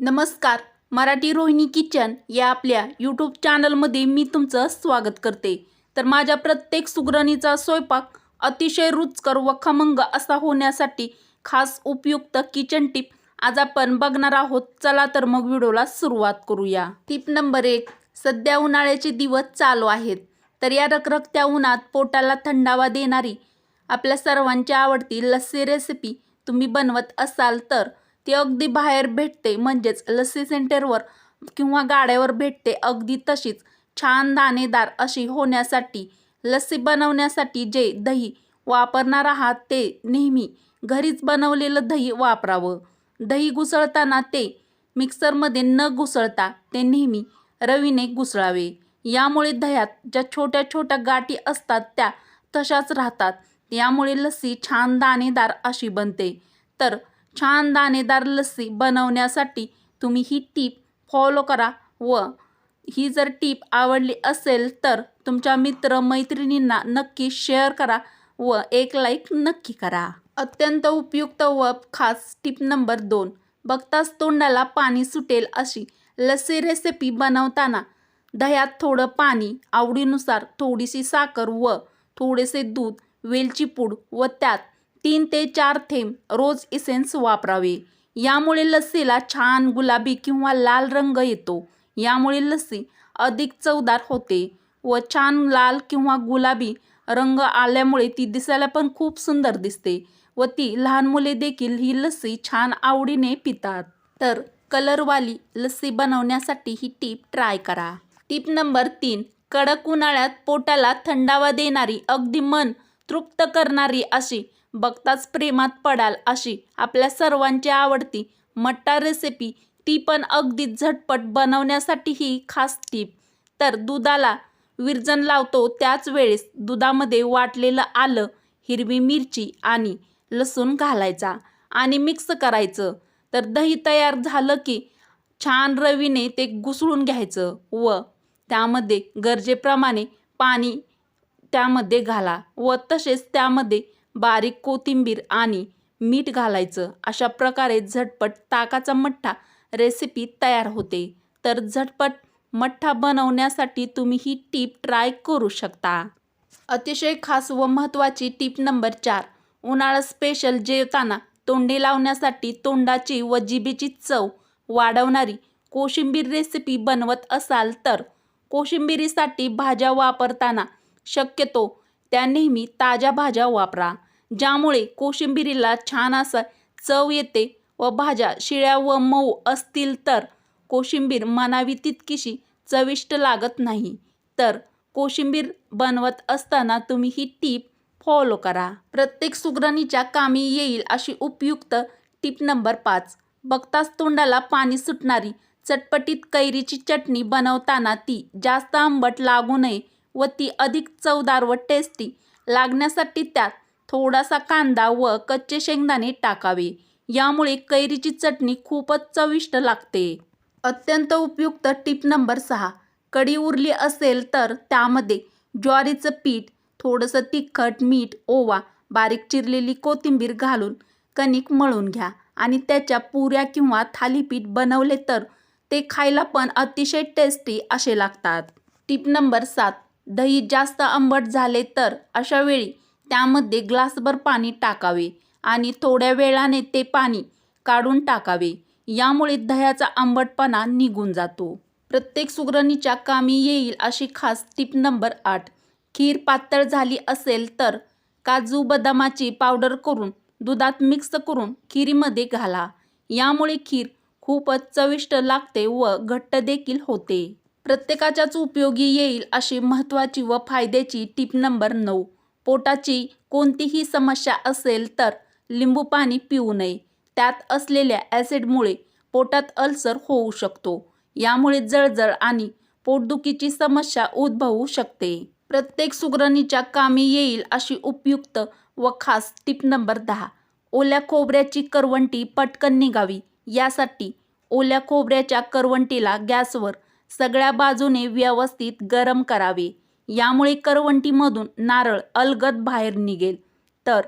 नमस्कार मराठी रोहिणी किचन या आपल्या यूट्यूब चॅनलमध्ये मी तुमचं स्वागत करते. तर माझ्या प्रत्येक सुगरणीचा स्वयंपाक अतिशय रुचकर व खमंग असा होण्यासाठी खास उपयुक्त किचन टिप आज आपण बघणार आहोत. चला तर मग व्हिडिओला सुरुवात करूया. टिप नंबर एक सध्या उन्हाळ्याचे दिवस चालू आहेत. तर या रखरखत्या उन्हात पोटाला थंडावा देणारी आपल्या सर्वांची आवडती लस्सी रेसिपी तुम्ही बनवत असाल तर ती अगदी बाहेर भेटते म्हणजेच लस्सी सेंटरवर किंवा गाड्यावर भेटते अगदी तशीच. छान दाणेदार अशी होण्यासाठी लस्सी बनवण्यासाठी जे दही वापरणार आहात ते नेहमी घरीच बनवलेलं दही वापरावं. दही घुसळताना ते मिक्सरमध्ये न घुसळता ते नेहमी रवीने घुसळावे. यामुळे दह्यात ज्या छोट्या छोट्या गाठी असतात त्या तशाच राहतात. यामुळे लस्सी छान दाणेदार अशी बनते. तर छान दाणेदार लस्सी बनवण्यासाठी तुम्ही ही टीप फॉलो करा व ही जर टीप आवडली असेल तर तुमच्या मित्र मैत्रिणींना नक्की शेअर करा व एक लाईक नक्की करा. अत्यंत उपयुक्त व खास टीप नंबर दोन बघताच तोंडाला पाणी सुटेल अशी लस्सी रेसिपी बनवताना दह्यात थोडं पाणी आवडीनुसार थोडीशी साखर व थोडेसे दूध वेलची पूड व त्यात तीन ते चार थेंब रोज इसेन्स वापरावे. यामुळे लस्सीला छान गुलाबी किंवा लाल रंग येतो. यामुळे लस्सी अधिक चवदार होते व छान लाल किंवा गुलाबी रंग आल्यामुळे ती दिसायला पण खूप सुंदर दिसते व ती लहान मुले देखील ही लस्सी छान आवडीने पितात. तर कलरवाली लस्सी बनवण्यासाठी ही टीप ट्राय करा. टीप नंबर तीन कडक उन्हाळ्यात पोटाला थंडावा देणारी अगदी मन तृप्त करणारी अशी बघताच प्रेमात पडाल अशी आपल्या सर्वांची आवडती मट्टा रेसिपी ती पण अगदी झटपट बनवण्यासाठी ही खास टीप तर दुधाला विरजन लावतो त्याच वेळेस दुधामध्ये वाटलेलं आलं हिरवी मिरची आणि लसूण घालायचा आणि मिक्स करायचं. तर दही तयार झालं की छान रवीने ते घुसळून घ्यायचं व त्यामध्ये गरजेप्रमाणे पाणी त्यामध्ये घाला व तसेच त्यामध्ये बारीक कोथिंबीर आणि मीठ घालायचं. अशा प्रकारे झटपट ताकाचा मठ्ठा रेसिपी तयार होते. तर झटपट मठ्ठा बनवण्यासाठी तुम्ही ही टीप ट्राय करू शकता. अतिशय खास व महत्त्वाची टीप नंबर चार. उन्हाळा स्पेशल जेवताना तोंडी लावण्यासाठी तोंडाची व जिभेची चव वाढवणारी कोशिंबीर रेसिपी बनवत असाल तर कोशिंबिरीसाठी भाज्या वापरताना शक्यतो त्या नेहमी ताज्या भाज्या वापरा ज्यामुळे कोशिंबिरीला छान असा चव येते व भाज्या शिळ्या व मऊ असतील तर कोशिंबीर मनावी तितकीशी चविष्ट लागत नाही. तर कोशिंबीर बनवत असताना तुम्ही ही टीप फॉलो करा. प्रत्येक सुगरणीच्या कामी येईल अशी उपयुक्त टीप नंबर पाच. बघताच तोंडाला पाणी सुटणारी चटपटीत कैरीची चटणी बनवताना ती जास्त आंबट लागू नये व ती अधिक चवदार व टेस्टी लागण्यासाठी त्यात थोडासा कांदा व कच्चे शेंगदाणे टाकावे. यामुळे कैरीची चटणी खूपच चविष्ट लागते. अत्यंत उपयुक्त टीप नंबर सहा. कडी उरली असेल तर त्यामध्ये ज्वारीचं पीठ थोडंसं तिखट मीठ ओवा बारीक चिरलेली कोथिंबीर घालून कणिक मळून घ्या. आणि त्याच्या पुऱ्या किंवा थालीपीठ बनवले तर ते खायला पण अतिशय टेस्टी असे लागतात. टीप नंबर सात. दही जास्त आंबट झाले तर अशा वेळी त्यामध्ये ग्लासभर पाणी टाकावे आणि थोड्या वेळाने ते पाणी काढून टाकावे. यामुळे दह्याचा आंबटपणा निघून जातो. प्रत्येक सुगरणीच्या कामी येईल अशी खास टीप नंबर आठ. खीर पातळ झाली असेल तर काजू बदामाची पावडर करून दुधात मिक्स करून खिरीमध्ये घाला. यामुळे खीर खूपच चविष्ट लागते व घट्ट देखील होते. प्रत्येकाच्याच उपयोगी येईल अशी महत्त्वाची व फायद्याची टीप नंबर नऊ. पोटाची कोणतीही समस्या असेल तर लिंबू पाणी पिऊ नये. त्यात असलेल्या ॲसिडमुळे पोटात अल्सर होऊ शकतो. यामुळे जळजळ आणि पोटदुखीची समस्या उद्भवू शकते. प्रत्येक सुगरणीच्या कामी येईल अशी उपयुक्त व खास टीप नंबर दहा. ओल्या खोबऱ्याची करवंटी पटकन निघावी. यासाठी ओल्या खोबऱ्याच्या करवंटीला गॅसवर सगळ्या बाजूने व्यवस्थित गरम करावे. यामुळे करवंटीमधून नारळ अलगद बाहेर निघेल. तर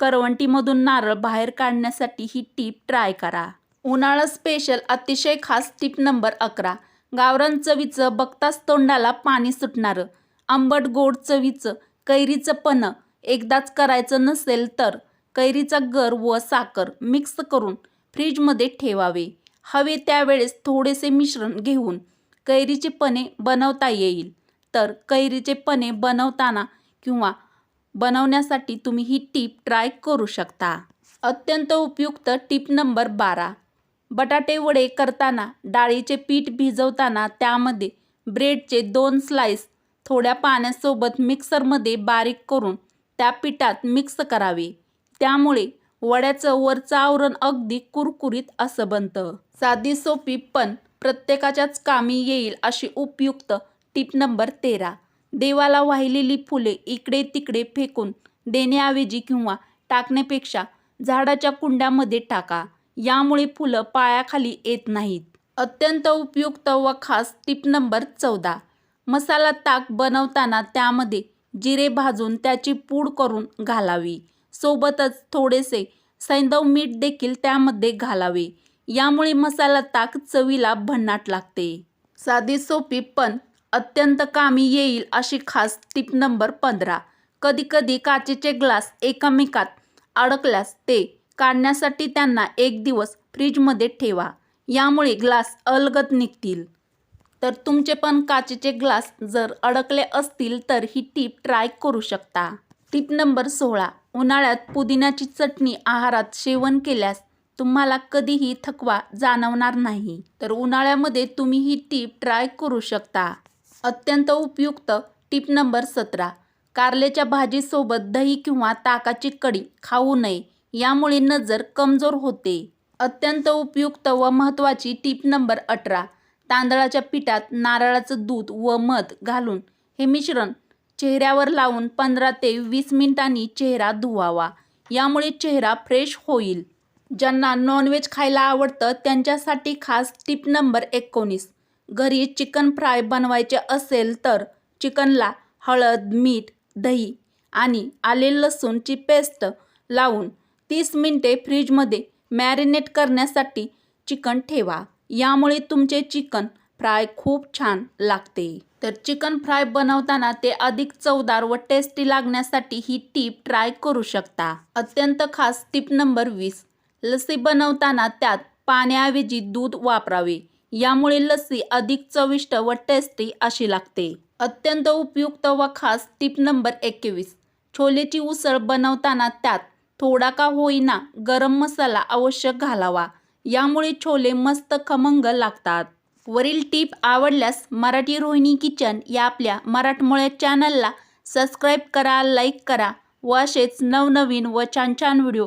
करवंटीमधून नारळ बाहेर काढण्यासाठी ही टीप ट्राय करा. उन्हाळा स्पेशल अतिशय खास टीप नंबर अकरा. गावरान चवीचं बघताच तोंडाला पाणी सुटणारं. आंबट गोड चवीचं कैरीचं पण. एकदाच करायचं नसेल तर कैरीचा गर व साखर मिक्स करून फ्रीजमध्ये ठेवावे. हवे त्यावेळेस थोडेसे मिश्रण घेऊन कैरीचे पने बनवता येईल. तर कैरीचे पने बनवताना किंवा बनवण्यासाठी तुम्ही ही टीप ट्राय करू शकता. अत्यंत उपयुक्त टीप नंबर बारा. बटाटे वडे करताना डाळीचे पीठ भिजवताना त्यामध्ये ब्रेडचे दोन स्लाइस थोड्या पाण्यासोबत मिक्सरमध्ये बारीक करून त्या पिठात मिक्स करावे. त्यामुळे वड्याचं वरचं आवरण अगदी कुरकुरीत असं बनतं. साधी सोपी पण प्रत्येकाच्याच कामी येईल अशी उपयुक्त टीप नंबर तेरा. देवाला वाहिलेली फुले इकडे तिकडे फेकून देण्याऐवजी किंवा टाकण्यापेक्षा झाडाच्या कुंड्यामध्ये टाका. यामुळे फुलं पायाखाली येत नाहीत. अत्यंत उपयुक्त व खास टीप नंबर चौदा. मसाला ताक बनवताना त्यामध्ये जिरे भाजून त्याची पूड करून घालावी. सोबतच थोडेसे सैंदव मीठ देखील त्यामध्ये घालावे. यामुळे मसाला ताक चवीला भन्नाट लागते. साधी सोपी पण अत्यंत कामी येईल अशी खास टिप नंबर पंधरा. कधीकधी काचेचे ग्लास एकामेकात अडकल्यास ते काढण्यासाठी त्यांना एक दिवस फ्रीजमध्ये ठेवा. यामुळे ग्लास अलगद निघतील. तर तुमचे पण काचेचे ग्लास जर अडकले असतील तर ही टीप ट्राय करू शकता. टीप नंबर सोळा. उन्हाळ्यात पुदिन्याची चटणी आहारात सेवन केल्यास तुम्हाला कधीही थकवा जाणवणार नाही. तर उन्हाळ्यामध्ये तुम्ही ही टीप ट्राय करू शकता. अत्यंत उपयुक्त टीप नंबर सतरा. कारल्याच्या भाजीसोबत दही किंवा ताकाची कढी खाऊ नये. यामुळे नजर कमजोर होते. अत्यंत उपयुक्त व महत्त्वाची टीप नंबर अठरा. तांदळाच्या पिठात नारळाचं दूध व मध घालून हे मिश्रण चेहऱ्यावर लावून पंधरा ते वीस मिनिटांनी चेहरा धुवावा. यामुळे चेहरा फ्रेश होईल. ज्यांना नॉनव्हेज खायला आवडतं त्यांच्यासाठी खास टीप नंबर एकोणीस. घरी चिकन फ्राय बनवायचे असेल तर चिकनला हळद मीठ दही आणि आले लसूणची पेस्ट लावून तीस मिनटे फ्रीजमध्ये मॅरिनेट करण्यासाठी चिकन ठेवा. यामुळे तुमचे चिकन फ्राय खूप छान लागते. तर चिकन फ्राय बनवताना ते अधिक चवदार व टेस्टी लागण्यासाठी ही टीप ट्राय करू शकता. अत्यंत खास टीप नंबर वीस. लस्सी बनवताना त्यात पाण्याऐवजी दूध वापरावे. यामुळे लस्सी अधिक चविष्ट व टेस्टी अशी लागते. अत्यंत उपयुक्त व खास टीप नंबर एकवीस. छोलेची उसळ बनवताना त्यात थोडा का होईना गरम मसाला आवश्यक घालावा. यामुळे छोले मस्त खमंग लागतात. वरील टीप आवडल्यास मराठी रोहिणी किचन या आपल्या मराठमोळ्या चॅनलला सबस्क्राईब करा लाईक करा व असेच नवनवीन व छान छान व्हिडिओ